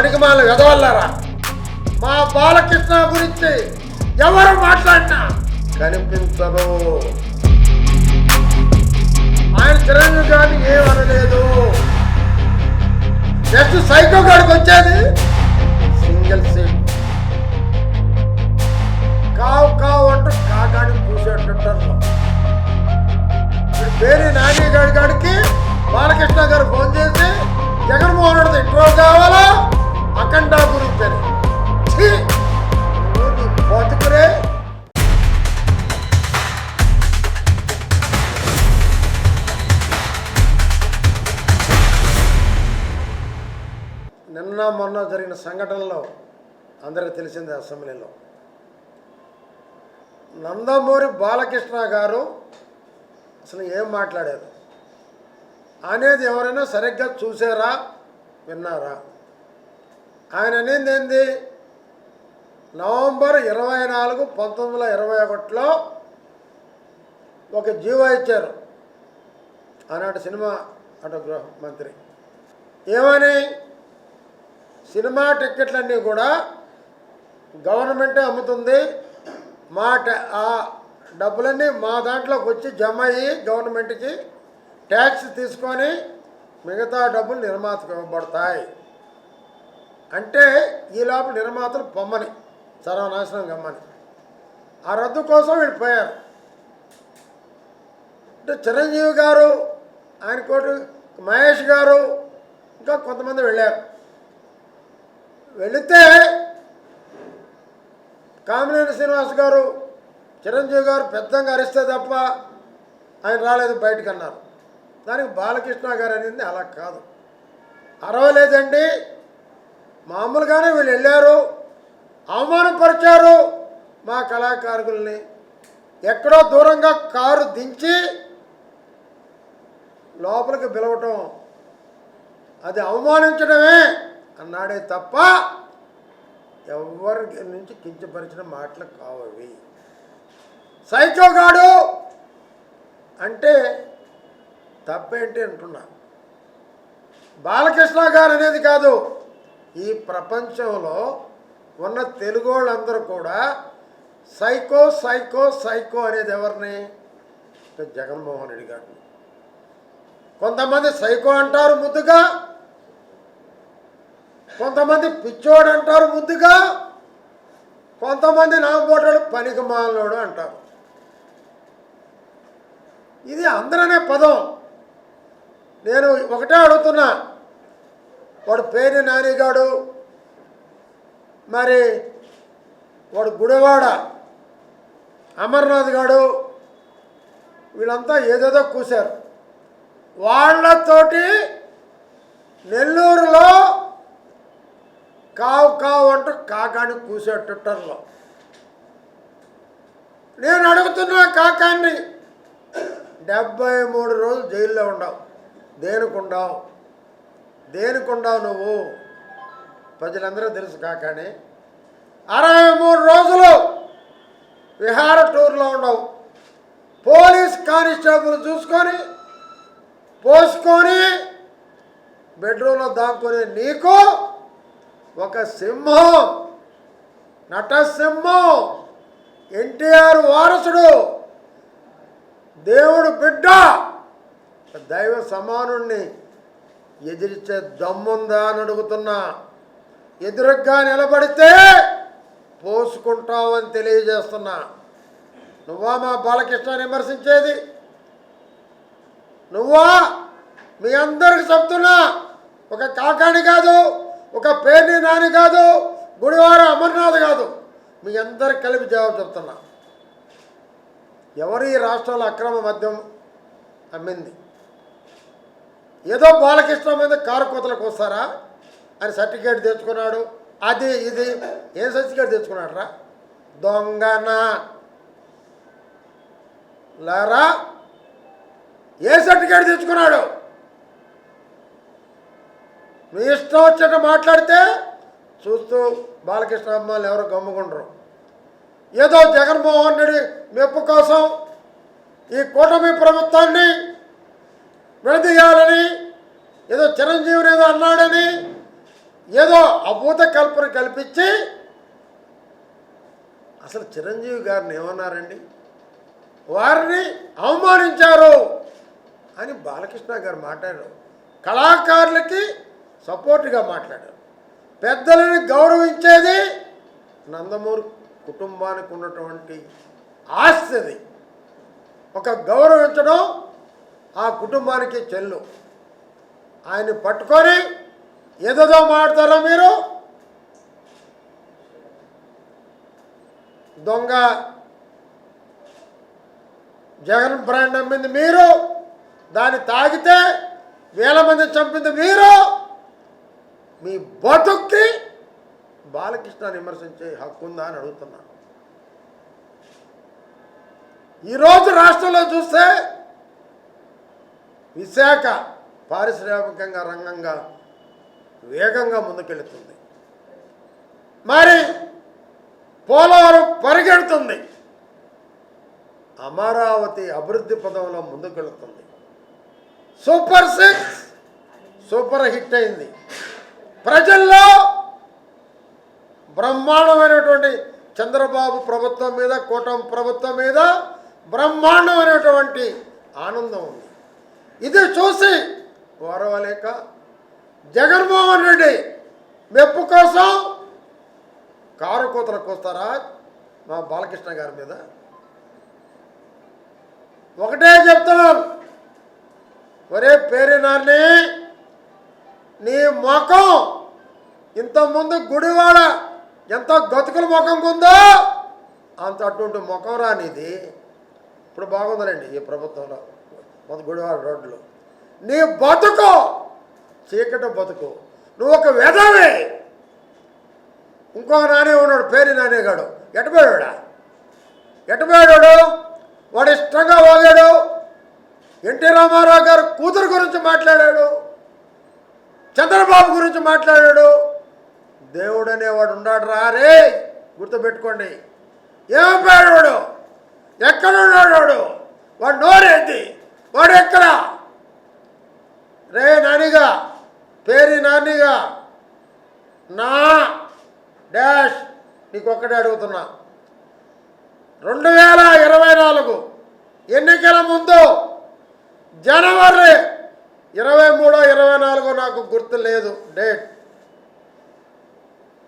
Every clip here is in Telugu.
పనికిమాల వెదవల్లారా? మా బాలకృష్ణ గురించి ఎవరు మాట్లాడినా కనిపించదు. ఆయన చిరంజీవి గారిని ఏమనలేదు నెక్స్ట్ సైకో గారికి వచ్చేది సింగిల్ సీట్ కావు కావు అంటూ కాకాడికి పూసేటట్టు ఇప్పుడు పేరు నాని గారి గారికి సంఘటనలో అందరికీ తెలిసిందే అసెంబ్లీలో. నందమూరి బాలకృష్ణ గారు అసలు ఏం మాట్లాడారు? అనేది ఎవరైనా సరిగ్గా చూసారా? విన్నారా? ఆయన అనేది ఏంది? నవంబర్ ఇరవై నాలుగు పంతొమ్మిది వందల ఇరవై ఒకటిలో ఒక జీవో ఇచ్చారు. ఆనాటి సినిమా ఆటోగ్రాఫ్ మంత్రి. ఏమని? సినిమా టిక్కెట్లన్నీ కూడా గవర్నమెంటే అమ్ముతుంది. మా ఆ డబ్బులన్నీ మా దాంట్లోకి వచ్చి జమ అయ్యి గవర్నమెంట్కి ట్యాక్స్ తీసుకొని మిగతా డబ్బులు నిర్మాతకు ఇవ్వబడతాయి అంటే ఈ లోపల నిర్మాతలు పొమ్మని సర్వనాశనం గమ్మని. ఆ రద్దు కోసం వీళ్ళు పోయారు. అంటే చిరంజీవి గారు ఆయన కోటి మహేష్ గారు ఇంకా కొంతమంది వెళ్ళారు. వెళితే కామినేని శ్రీనివాస్ గారు చిరంజీవి గారు పెద్దంగా అరిస్తే తప్ప ఆయన రాలేదు బయటకు అన్నారు దానికి బాలకృష్ణ గారు అనేది అలా కాదు. అరవలేదండి మామూలుగానే వీళ్ళు వెళ్ళారు అవమానపరిచారు మా కళాకారుల్ని. ఎక్కడో దూరంగా కారు దించి లోపలికి పిలవటం అది అవమానించడమే అన్నాడే తప్ప ఎవరి నుంచి కించపరిచిన మాటలు కావవి. సైకోగాడు అంటే తప్పేంటి అంటున్నా బాలకృష్ణ గారు అనేది కాదు ఈ ప్రపంచంలో ఉన్న తెలుగు వాళ్ళందరూ కూడా సైకో సైకో సైకో అనేది ఎవరిని? జగన్మోహన్ రెడ్డి గారిని. కొంతమంది సైకో అంటారు ముద్దుగా కొంతమంది పిచ్చోడు అంటారు ముద్దుగా కొంతమంది నాపోటాడు పనికి మాలోడు అంటారు. ఇది అందరనే పదం. నేను ఒకటే అడుగుతున్నా. వాడు పేరు నానిగాడు మరి వాడు గుడివాడ అమర్నాథ్ గాడు వీళ్ళంతా ఏదేదో కూశారు. వాళ్ళతోటి నెల్లూరులో కావు కావు అంటూ కాకాని కూసాడు ట్విట్టర్లో నేను అడుగుతున్నా కాకాన్ని డెబ్బై మూడు రోజులు జైల్లో ఉండవు. దేనికుండావు దేనికుండావు నువ్వు? ప్రజలందరూ తెలుసు కాకాని. అరవై మూడు రోజులు విహార టూర్లో ఉండవు. పోలీస్ కానిస్టేబుల్ చూసుకొని పోసుకొని బెడ్రూమ్లో దాక్కునే నీకు ఒక సింహం నటసింహం ఎన్టీఆర్ వారసుడు దేవుడు బిడ్డ. దైవ సమానుణ్ణి ఎదిరించే దమ్ముందా అని అడుగుతున్నా. ఎదురుగ్గా నిలబడితే పోసుకుంటావని తెలియజేస్తున్నా. నువ్వా మా బాలకృష్ణ విమర్శించేది? నువ్వా? మీ అందరికి చెప్తున్నా. ఒక కాకాని కాదు. ఒక పేర్ని నాని కాదు గుడివాడ అమర్నాథ్ కాదు. మీ అందరు కలిపి జవాబు చెప్తున్నా. ఎవరు ఈ రాష్ట్రంలో అక్రమ మద్యం అమ్మింది? ఏదో బాలకృష్ణ మీద కారు కోతలకు వస్తారా అని సర్టిఫికేట్ తెచ్చుకున్నాడు. అది ఇది ఏం సర్టిఫికేట్ తెచ్చుకున్నాడు రా దొంగనా? లారా? ఏ సర్టిఫికేట్ తెచ్చుకున్నాడు? మీ ఇష్టం వచ్చేట మాట్లాడితే చూస్తూ బాలకృష్ణ అమ్మాయిలు ఎవరు గమ్ముకుండరు. ఏదో జగన్మోహన్ రెడ్డి మెప్పు కోసం ఈ కూటమి ప్రభుత్వాన్ని విడదీయాలని ఏదో చిరంజీవిని ఏదో అన్నాడని ఏదో అభూత కల్పన కల్పించి అసలు చిరంజీవి గారిని ఏమన్నారండి? వారిని అవమానించారు అని బాలకృష్ణ గారు మాట్లాడారు. కళాకారులకి సపోర్ట్గా మాట్లాడారు. పెద్దలని గౌరవించేది నందమూరి కుటుంబానికి ఉన్నటువంటి ఆస్తిది ఒక గౌరవించడం ఆ కుటుంబానికి చెల్లు. ఆయన్ని పట్టుకొని ఏదేదో మాడతారా మీరు? దొంగ జగన్ బ్రాండ్ అమ్మింది మీరు దాన్ని తాగితే వేల మంది చంపింది మీరు. మీ బతుక్కి బాలకృష్ణ విమర్శించే హక్కు ఉందా అని అడుగుతున్నాను ఈరోజు రాష్ట్రంలో చూస్తే విశాఖ పారిశ్రామికంగా రంగంగా వేగంగా ముందుకెళ్తుంది. మరి పోలవరం పరిగెడుతుంది. అమరావతి అభివృద్ధి పదంలో ముందుకెళ్తుంది. సూపర్ సిక్స్ సూపర్ హిట్ అయింది. ప్రజల్లో బ్రహ్మాండమైనటువంటి చంద్రబాబు ప్రభుత్వం మీద కూటమి ప్రభుత్వం మీద బ్రహ్మాండమైనటువంటి ఆనందం ఉంది. ఇది చూసి ఓరవలేక జగన్మోహన్ రెడ్డి మెప్పు కోసం కారు కూతలకు వస్తారా మా బాలకృష్ణ గారి మీద? ఒకటే చెప్తున్నాను ఒరే పేరు నాన్నే నీ ముఖం. ఇంతకుముందు గుడివాడ ఎంత గతుకుల ముఖం ఉందో అంత అటువంటి ముఖం రానిది ఇప్పుడు బాగుందండి ఈ ప్రభుత్వంలో మొదటి గుడివాడ రోడ్లు నీ బతుకు చీకటి బతుకు. నువ్వు ఒక వెధవే ఇంకొక నానే ఉన్నాడు పేరు నానేగాడు. ఎటపోయాడా? ఎటుపోయాడు? వాడు ఇష్టంగా వాగాడు. ఎన్టీ రామారావు గారు కూతురు గురించి మాట్లాడాడు. చంద్రబాబు గురించి మాట్లాడాడు. దేవుడు అనేవాడు ఉన్నాడు రారే గుర్తుపెట్టుకోండి. ఏమైపోయాడు వాడు? ఎక్కడ ఉన్నాడు వాడు? వాడు నోరేంది? వాడు ఎక్కడ? రే నానిగా పేరి నానిగా. నా డాష్ నీకు ఒక్కటే అడుగుతున్నా. రెండు వేల ఇరవై నాలుగు ఎన్నికల ముందు జనవరి ఇరవై మూడో ఇరవై నాలుగో నాకు గుర్తు లేదు. డేట్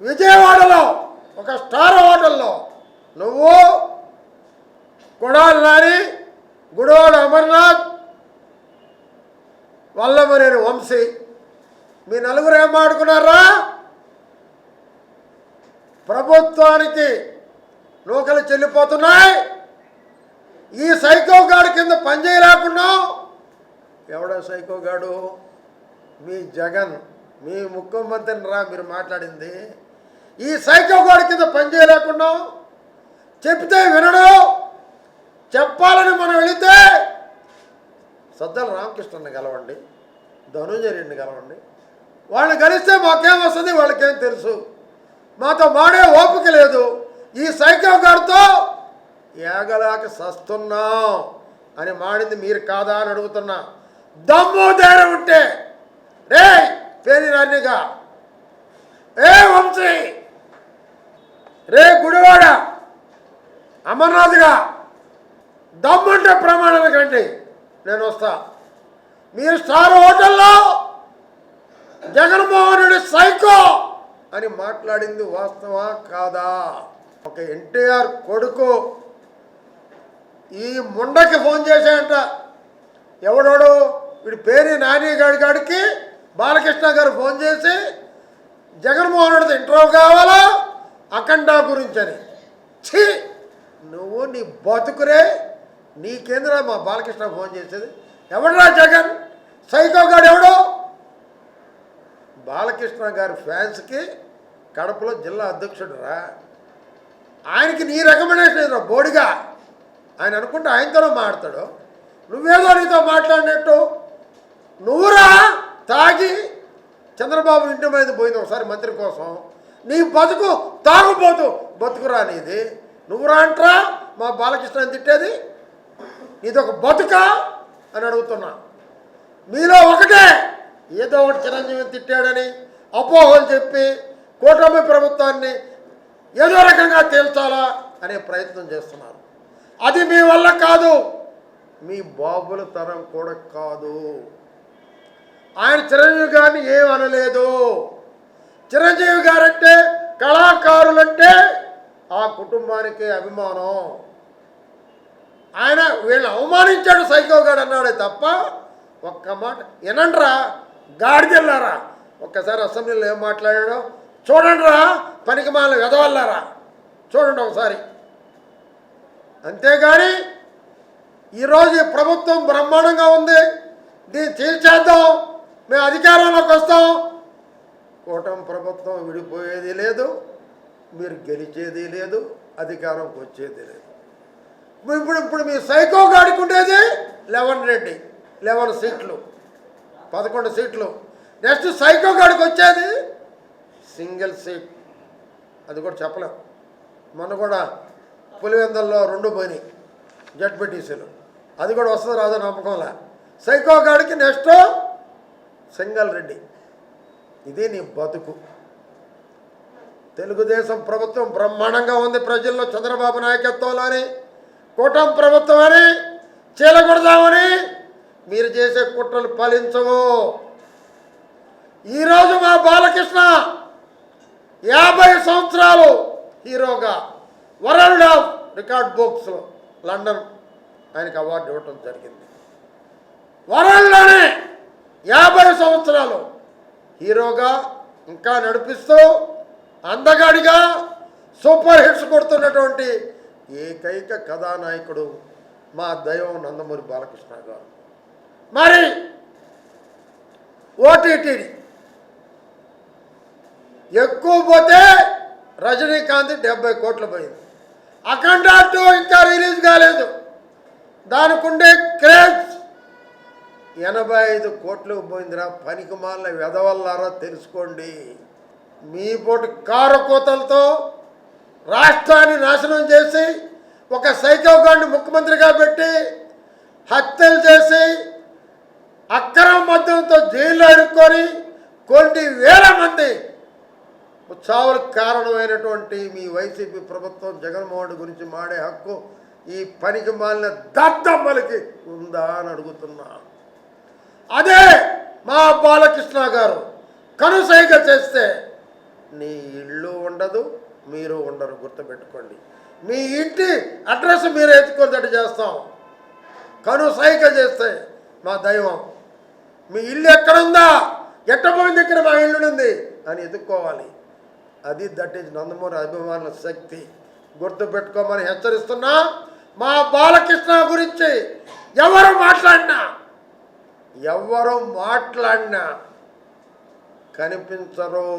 విజయవాడలో ఒక స్టార్ హోటల్లో నువ్వు గుడాలి నాని గుడివాడ అమర్నాథ్ వల్లమనేని వంశీ. మీ నలుగురు ఏం ఆడుకున్నారా? ప్రభుత్వానికి నూకలు చెల్లిపోతున్నాయి. ఈ సైకో గాడి కింద పనిచేయలేకుండా ఎవడో సైకో గాడు? మీ జగన్ మీ ముఖ్యమంత్రిని రా మీరు మాట్లాడింది. ఈ సైకోగాడి కింద పనిచేయలేకుండా చెప్తే వినడు. చెప్పాలని మనం వెళితే సద్దల రామకృష్ణుని కలవండి ధనుంజయుడిని కలవండి. వాళ్ళని కలిస్తే మాకేం వస్తుంది వాళ్ళకేం తెలుసు. మాతో మాడే ఓపిక లేదు. ఈ సైకో గారితో ఏగలాక సస్తున్నాం అని మాడింది మీరు కాదా అని అడుగుతున్నా. దమ్ము ధైర్యం ఉంటే రే పేరు నాన్నిగా ఏ వంశీ రే గుడివాడ అమర్నాథ్గా. దమ్ముంటే ప్రమాణానికి కండి నేను వస్తా. మీరు స్టార్ హోటల్లో జగన్మోహనుడి సైకో అని మాట్లాడింది వాస్తవా కాదా? ఒక ఎన్టీఆర్ కొడుకు ఈ ముండకి ఫోన్ చేశాయంట ఎవడోడు? వీడి పేరు నాని గాడి గాడికి బాలకృష్ణ గారు ఫోన్ చేసి జగన్మోహన్ రెడ్డి ఇంటర్వ్యూ కావాలా? అఖండ గురించి అని ఛీ! నువ్వు నీ బతుకురే నీ కేంద్ర మా బాలకృష్ణ ఫోన్ చేసేది. ఎవడరా జగన్? సైకో గాడు ఎవడో? బాలకృష్ణ గారి ఫ్యాన్స్కి కడపలో జిల్లా అధ్యక్షుడు రా ఆయనకి నీ రికమెండేషన్ ఎదురా బోడిగా. ఆయన అనుకుంటే ఆయనతోనే మాట్లాడతాడు. నువ్వేదో నీతో మాట్లాడినట్టు నువ్వురా తాగి చంద్రబాబు ఇంటి మీద పోయింది ఒకసారి మంత్రి కోసం. నీ బతుకు తాగుపోతూ బతుకురా నీది. నువ్వురా అంటరా మా బాలకృష్ణ తిట్టేది? నీదొక బతుక అని అడుగుతున్నా. మీలో ఒకటే ఏదో ఒకటి చిరంజీవి తిట్టాడని అపోహలు చెప్పి కూటమి ప్రభుత్వాన్ని ఏదో రకంగా తేల్చాలా అనే ప్రయత్నం చేస్తున్నారు. అది మీ వల్ల కాదు మీ బాబుల తరం కూడా కాదు. ఆయన చిరంజీవి గారిని ఏం అనలేదు. చిరంజీవి గారంటే కళాకారులంటే ఆ కుటుంబానికి అభిమానం. ఆయన వీళ్ళు అవమానించాడు సైకోగాడు అన్నాడే తప్ప ఒక్క మాట వినండిరా గాడిదెళ్ళారా ఒక్కసారి అసెంబ్లీలో ఏం మాట్లాడాడో చూడండిరా పనికి మాల వెదవల్లారా చూడండి ఒకసారి. అంతేగాని ఈరోజు ప్రభుత్వం బ్రహ్మాండంగా ఉంది. దీన్ని తీర్చేద్దాం. మేము అధికారంలోకి వస్తాం. కూటమి ప్రభుత్వం విడిపోయేది లేదు. మీరు గెలిచేది లేదు. అధికారంకి వచ్చేది లేదు. ఇప్పుడు ఇప్పుడు మీ సైకో గాడికి ఉండేది లెవెన్ రెడ్డి లెవెన్ సీట్లు పదకొండు సీట్లు. నెక్స్ట్ సైకో గాడికి వచ్చేది సింగిల్ సీట్. అది కూడా చెప్పలేం. మొన్న కూడా పులివెందల్లో రెండు పోయినాయి జడ్పీటీసీలు. అది కూడా వస్తుంది రాదో నమ్మకంలా. సైకో గాడికి నెక్స్ట్ సింగల్ రెడ్డి ఇది నీ బతుకు. తెలుగుదేశం ప్రభుత్వం బ్రహ్మాండంగా ఉంది ప్రజల్లో చంద్రబాబు నాయకత్వంలోని. కూటమి ప్రభుత్వం అని చీలగొడదామని మీరు చేసే కుట్రలు ఫలించవు. ఈరోజు మా బాలకృష్ణ యాభై సంవత్సరాలు హీరోగా world of record books London ఆయనకి అవార్డు ఇవ్వటం జరిగింది. వరల్డ్లోనే యాభై సంవత్సరాలు హీరోగా ఇంకా నడిపిస్తూ అందగాడిగా సూపర్ హిట్స్ కొడుతున్నటువంటి ఏకైక కథానాయకుడు మా దైవం నందమూరి బాలకృష్ణ గారు. మరి ఓటీటీ ఎక్కువ పోతే రజనీకాంత్ డెబ్బై కోట్లు పోయింది. అఖండ టూ ఇంకా రిలీజ్ కాలేదు. దానికి ఉండే క్రేజ్ ఎనభై ఐదు కోట్లు పోయిందిరా పనికి మాల వెదవల్లారో తెలుసుకోండి. మీ పోటీ కారకోతలతో రాష్ట్రాన్ని నాశనం చేసి ఒక సైకోగాన్ని ముఖ్యమంత్రిగా పెట్టి హత్యలు చేసి అక్రమ మద్యంతో జైల్లో ఇరుక్కొని కొన్ని వేల మంది చావులకు కారణమైనటువంటి మీ వైసీపీ ప్రభుత్వం జగన్మోహన్ రెడ్డి గురించి మాడే హక్కు ఈ పనికి మాలిన దద్దమ్మలకి ఉందా అని అడుగుతున్నా. అదే మా బాలకృష్ణ గారు కనుసైగ చేస్తే నీ ఇల్లు ఉండదు మీరు ఉండరు గుర్తుపెట్టుకోండి. మీ ఇంటి అడ్రస్ మీరు ఎత్తుకునేటట్టు చేస్తాం. కనుసైగ చేస్తే మా దైవం మీ ఇల్లు ఎక్కడుందా? ఎట్టపోయింది దగ్గర మా ఇల్లు అని ఎదుక్కోవాలి. అది దట్ ఈజ్ నందమూరి అభిమానుల శక్తి. గుర్తుపెట్టుకోమని హెచ్చరిస్తున్నా. మా బాలకృష్ణ గురించి ఎవరు మాట్లాడినా ఎవరు మాట్లాడినా కనిపించరు.